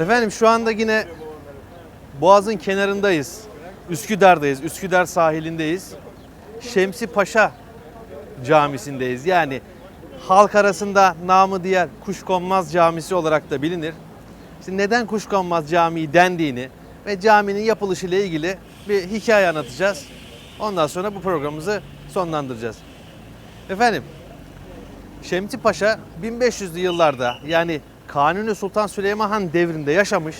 Efendim şu anda yine Boğaz'ın kenarındayız. Üsküdar'dayız. Üsküdar sahilindeyiz. Şemsi Paşa Camisi'ndeyiz. Yani halk arasında namı diğer Kuşkonmaz Camisi olarak da bilinir. Şimdi neden Kuşkonmaz Camii dendiğini ve caminin yapılışı ile ilgili bir hikaye anlatacağız. Ondan sonra bu programımızı sonlandıracağız. Efendim, Şemsi Paşa 1500'lü yıllarda yani Kanuni Sultan Süleyman Han devrinde yaşamış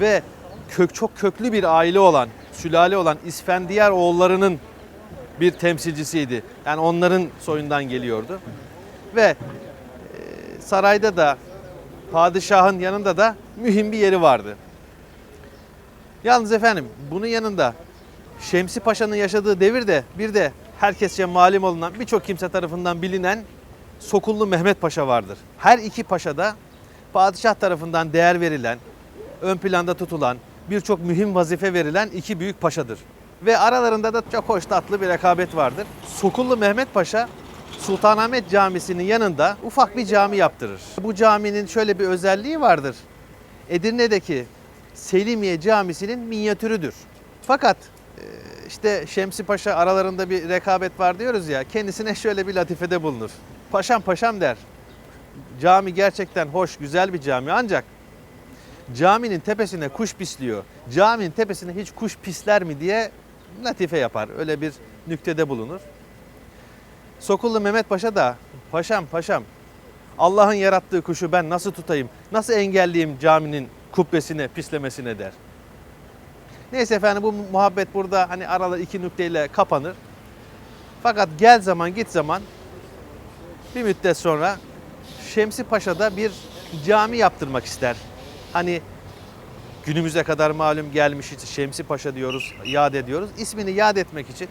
ve kök çok köklü bir aile olan, sülale olan İsfendiyar oğullarının bir temsilcisiydi. Yani onların soyundan geliyordu. Ve e, sarayda da padişahın yanında da mühim bir yeri vardı. Yalnız efendim bunun yanında Şemsi Paşa'nın yaşadığı devirde bir de herkesçe malum olunan birçok kimse tarafından bilinen Sokullu Mehmet Paşa vardır. Her iki paşa da padişah tarafından değer verilen, ön planda tutulan, birçok mühim vazife verilen iki büyük paşadır. Ve aralarında da çok hoş tatlı bir rekabet vardır. Sokullu Mehmet Paşa Sultanahmet Camisi'nin yanında ufak bir cami yaptırır. Bu caminin şöyle bir özelliği vardır. Edirne'deki Selimiye Camisi'nin minyatürüdür. Fakat e, işte Şemsi Paşa aralarında bir rekabet var diyoruz ya kendisine şöyle bir latifede bulunur. Paşam paşam der. Cami gerçekten hoş, güzel bir cami ancak caminin tepesine kuş pisliyor. Caminin tepesine hiç kuş pisler mi diye latife yapar. Öyle bir nüktede bulunur. Sokullu Mehmet Paşa da paşam paşam Allah'ın yarattığı kuşu ben nasıl tutayım? Nasıl engelleyeyim caminin kubbesine pislemesine der. Neyse efendim bu muhabbet burada hani aralar iki nükteyle kapanır. Fakat gel zaman git zaman bir müddet sonra Şemsi Paşa'da bir cami yaptırmak ister. Hani günümüze kadar malum gelmiş Şemsi Paşa diyoruz, yad ediyoruz. İsmini yad etmek için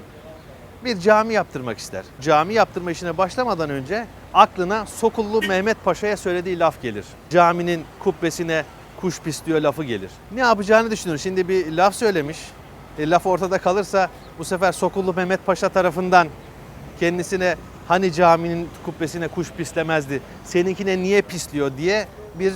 bir cami yaptırmak ister. Cami yaptırma işine başlamadan önce aklına Sokullu Mehmet Paşa'ya söylediği laf gelir. Caminin kubbesine kuş pisliyor lafı gelir. Ne yapacağını düşünür. Şimdi bir laf söylemiş. E, laf ortada kalırsa bu sefer Sokullu Mehmet Paşa tarafından kendisine hani caminin kubbesine kuş pislemezdi. Seninkine niye pisliyor diye bir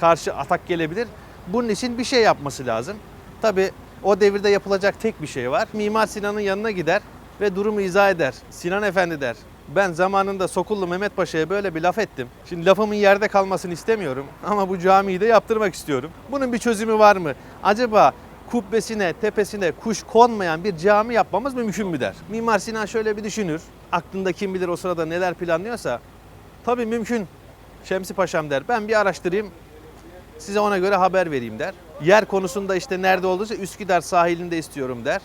karşı atak gelebilir. Bunun için bir şey yapması lazım. Tabi o devirde yapılacak tek bir şey var. Mimar Sinan'ın yanına gider ve durumu izah eder. Sinan Efendi der. Ben zamanında Sokullu Mehmet Paşa'ya böyle bir laf ettim. Şimdi lafımın yerde kalmasını istemiyorum ama bu camiyi de yaptırmak istiyorum. Bunun bir çözümü var mı? Acaba kubbesine, tepesine kuş konmayan bir cami yapmamız mümkün mü der. Mimar Sinan şöyle bir düşünür. Aklında kim bilir o sırada neler planlıyorsa. Tabii mümkün. Şemsi Paşam der. Ben bir araştırayım. Size ona göre haber vereyim der. Yer konusunda işte nerede olduysa Üsküdar sahilinde istiyorum der.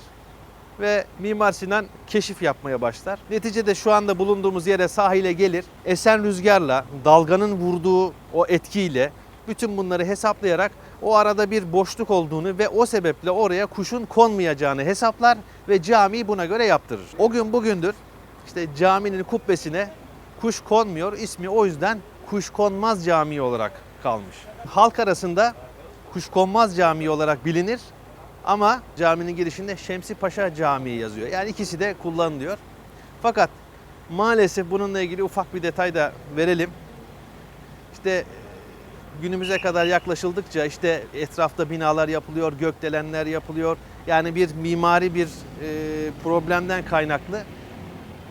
Ve Mimar Sinan keşif yapmaya başlar. Neticede şu anda bulunduğumuz yere sahile gelir. Esen rüzgarla, dalganın vurduğu o etkiyle bütün bunları hesaplayarak o arada bir boşluk olduğunu ve o sebeple oraya kuşun konmayacağını hesaplar ve camiyi buna göre yaptırır. O gün bugündür işte caminin kubbesine kuş konmuyor. İsmi o yüzden Kuşkonmaz Camii olarak kalmış. Halk arasında Kuşkonmaz Camii olarak bilinir ama caminin girişinde Şemsi Paşa Camii yazıyor. Yani ikisi de kullanılıyor. Fakat maalesef bununla ilgili ufak bir detay da verelim. İşte günümüze kadar yaklaşıldıkça işte etrafta binalar yapılıyor, gökdelenler yapılıyor. Yani bir mimari bir e, problemden kaynaklı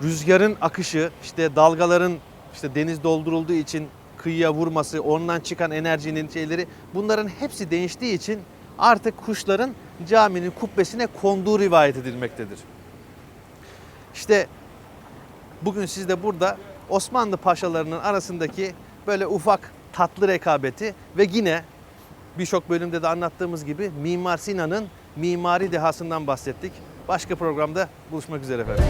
rüzgarın akışı, işte dalgaların işte deniz doldurulduğu için kıyıya vurması, ondan çıkan enerjinin şeyleri bunların hepsi değiştiği için artık kuşların caminin kubbesine konduğu rivayet edilmektedir. İşte bugün siz de burada Osmanlı paşalarının arasındaki böyle ufak tatlı rekabeti ve yine birçok bölümde de anlattığımız gibi Mimar Sinan'ın mimari dehasından bahsettik. Başka programda buluşmak üzere efendim.